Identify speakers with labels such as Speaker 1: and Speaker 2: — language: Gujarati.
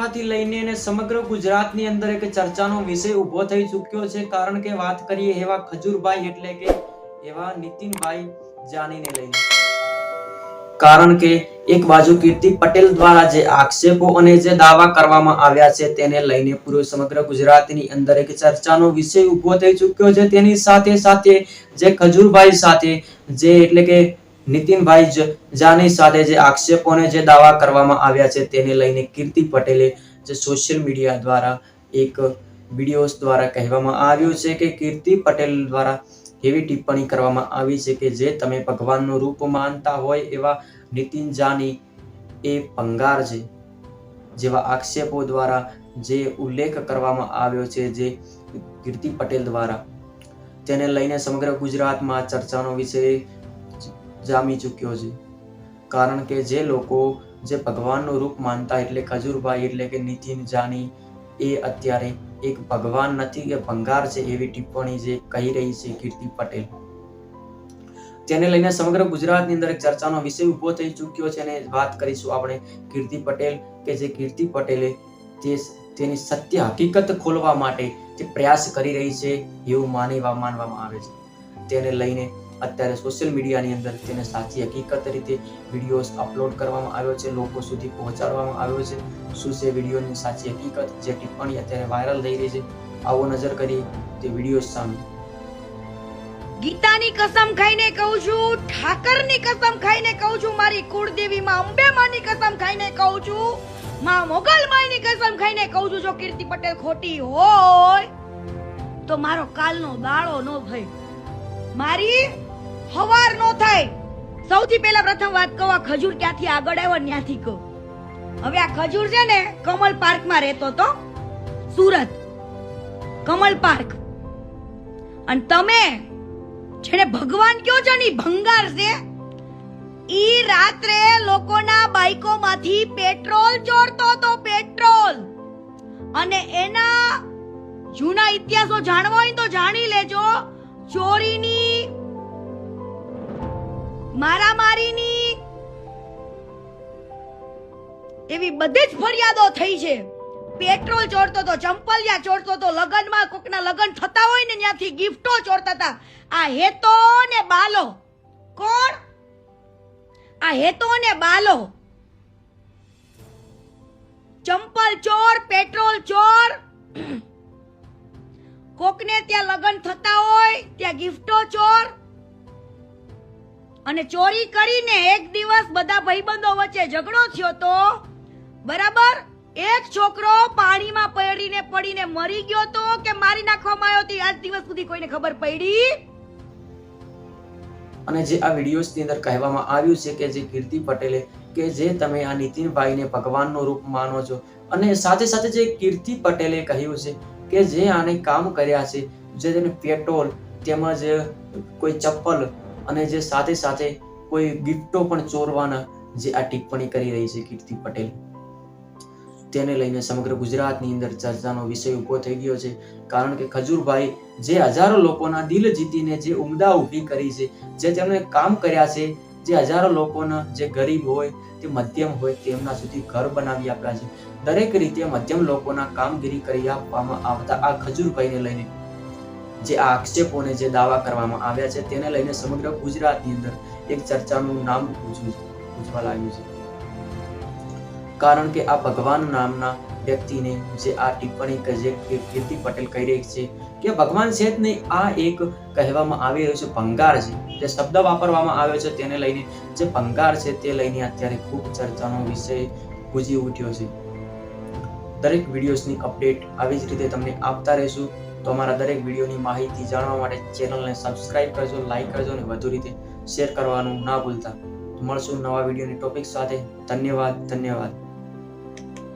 Speaker 1: બનાસકાંઠાથી લઈને અને સમગ્ર ગુજરાતની અંદર એક ચર્ચાનો વિષય ઊભો થઈ ચૂક્યો છે. કારણ કે વાત કરીએ એવા ખજૂરભાઈ એટલે કે એવા નીતિનભાઈ જાનીને લઈને. કારણ કે એક બાજુ કીર્તિ પટેલ દ્વારા જે આક્ષેપો અને જે દાવા કરવામાં આવ્યા છે તેને લઈને પૂરો સમગ્ર ગુજરાતની અંદર એક ચર્ચાનો વિષય ઊભો થઈ ચૂક્યો છે. તેની સાથે સાથે જે ખજૂરભાઈ સાથે જે એટલે કે નીતિનભાઈ જાની સાથે જે આક્ષેપોને જે દાવા કરવામાં આવ્યા છે તેને લઈને કીર્તિ પટેલે જે સોશિયલ મીડિયા દ્વારા એક વિડીયોઝ દ્વારા કહેવામાં આવ્યું છે કે કીર્તિ પટેલ દ્વારા એવી ટિપ્પણી કરવામાં આવી છે કે જે તમે ભગવાનનું રૂપ માનતા હોય એવા નીતિન જાની એ ભંગાર છે. જેવા આક્ષેપો દ્વારા જે ઉલ્લેખ કરવામાં આવ્યો છે જે કીર્તિ પટેલ દ્વારા. તેને લઈને સમગ્ર ગુજરાતમાં ચર્ચાનો વિષય જામી ચૂક્યો છે. કારણ કે જે લોકો જે ભગવાનનું રૂપ માનતા એટલે ખજૂરભાઈ એટલે કે નીતિન જાની, એ અત્યારે એક ભગવાન નથી કે ભંગાર છે એવી ટિપ્પણી જે કહી રહી છે કીર્તિ પટેલ. તેને લઈને સમગ્ર ગુજરાતની અંદર એક ચર્ચાનો વિષય ઊભો થઈ ચૂક્યો છે અને વાત કરીશું આપણે કીર્તિ પટેલ કે જે કીર્તિ પટેલે તે તેની સત્ય હકીકત ખોલવા માટે જે પ્રયાસ કરી રહી છે એવું માનવા, માનવામાં આવે છે. તેને લઈને અત્યારે સોશિયલ મીડિયાની અંદર તેને સાચી હકીકત રીતે વિડીયોઝ અપલોડ કરવામાં આવ્યો છે, લોકો સુધી પહોંચાડવામાં આવ્યો છે. શું છે વિડીયોની સાચી હકીકત? જે ટિપ્પણી અત્યારે વાયરલ થઈ રહી છે. આવો નજર કરી તે વીડિયો સામે.
Speaker 2: ગીતાની કસમ ખાઈને કહું છું, ઠાકરની કસમ ખાઈને કહું છું, મારી કુળદેવી માં અંબે માની કસમ ખાઈને કહું છું, માં મોગલ માઈની કસમ ખાઈને કહું છું, જો કીર્તિ પટેલ ખોટી હોય, તો મારો કાલનો દાળો નો ભય. મારી હવાર નો થાય. સૌથી પહેલા પ્રથમ વાત કહો, આ ખજૂર ક્યાંથી આગળ આવ્યો ત્યાંથી કહો. હવે આ ખજૂર છે ને, કમલ પાર્કમાં રહેતો તો સુરત. કમલ પાર્ક અને તમે જેને ભગવાન કયો છો ને ભંગાર છે, ઈ રાત્રે લોકોના બાઈકો માંથી પેટ્રોલ ચોરતો તો પેટ્રોલ. અને એના જૂના ઇતિહાસો જાણવા હોય તો જાણી લેજો, ચોરીની મારામારીની એવી બધી જ ફરિયાદો થઈ છે. પેટ્રોલ ચોરતો તો, ચંપલિયા ચોરતો તો, લગનમાં કોકના લગન થતા હોય ને ત્યાંથી ગિફ્ટો ચોરતા હતા. આ હેતો ને બાલો. કોણ? આ હેતો ને બાલો. ચંપલ ચોર, પેટ્રોલ ચોર. કોકને ત્યાં લગન થતા હોય, ત્યાં ગિફ્ટો ચોર. અને ચોરી કરીને એક દિવસ બધા ભાઈબંધો વચ્ચે ઝઘડો થયો તો? બરાબર? એક છોકરો પાણીમાં પડીને પડીને મરી ગયો તો કે મારી નાખવામાં આવ્યો હતી આજ દિવસ સુધી કોઈને ખબર પડી?
Speaker 1: અને જે આ વિડીયોઝની અંદર કહેવામાં આવ્યું છે કે જે કીર્તિ પટેલે કે જે તમે આ નીતિનભાઈને ભગવાનનું રૂપ માનો છો અને સાથે સાથે જે કીર્તિ પટેલે કહ્યું છે કે જે આને કામ કર્યા છે, જે તેને પેટ્રોલ તેમજ કોઈ ચપ્પલ અને જે સાથે સાથે કોઈ ગિફ્ટો પણ ચોરવાના જે આ ટિપ્પણી કરી રહી છે કીર્તિ પટેલ, તેને લઈને સમગ્ર ગુજરાતની અંદર ચર્ચાનો વિષય ઊભો થઈ ગયો છે. કારણ કે ખજૂરભાઈ જે હજારો લોકોના દિલ જીતીને જે ઉમદા ઊભી કરી છે, જે તેમણે કામ કર્યા છે, જે હજારો લોકોના જે ગરીબ હોય, તે મધ્યમ હોય, તેમના સુધી ઘર બનાવી આપ્યા છે. દરેક રીતે મધ્યમ લોકોના કામગીરી કરી આપવામાં આવતા આ ખજૂરભાઈને લઈને જે આ આક્ષેપોને જે દાવા કરવામાં આવ્યા છે તેને લઈને સમગ્ર ગુજરાતની અંદર એક ચર્ચાનું નામ પૂછવા લાગ્યું છે. કારણ કે આ ભગવાન નામના વ્યક્તિને જે આ ટિપ્પણી કે જે કીર્તિ પટેલ કહી રહી છે કે ભગવાન શેઠને આ એક કહેવામાં આવી રહ્યો છે ભંગાર છે. જે શબ્દ વાપરવામાં આવ્યો છે તેને લઈને જે ભંગાર છે તે લઈને અત્યારે ખૂબ ચર્ચાનો વિષય ગુજી ઉઠ્યો છે. દરેક વિડીયોઝની અપડેટ આવી જ રીતે તમને આપતા રહીશું. તો અમારા દરેક વિડીયોની માહિતી જાણવા માટે ચેનલને સબસ્ક્રાઇબ કરજો લાઇક કરજો અને વધુ રીતે શેર કરવાનું ના ભૂલતા. મળશું નવા વિડીયોની ટોપિક સાથે. ધન્યવાદ ધન્યવાદ.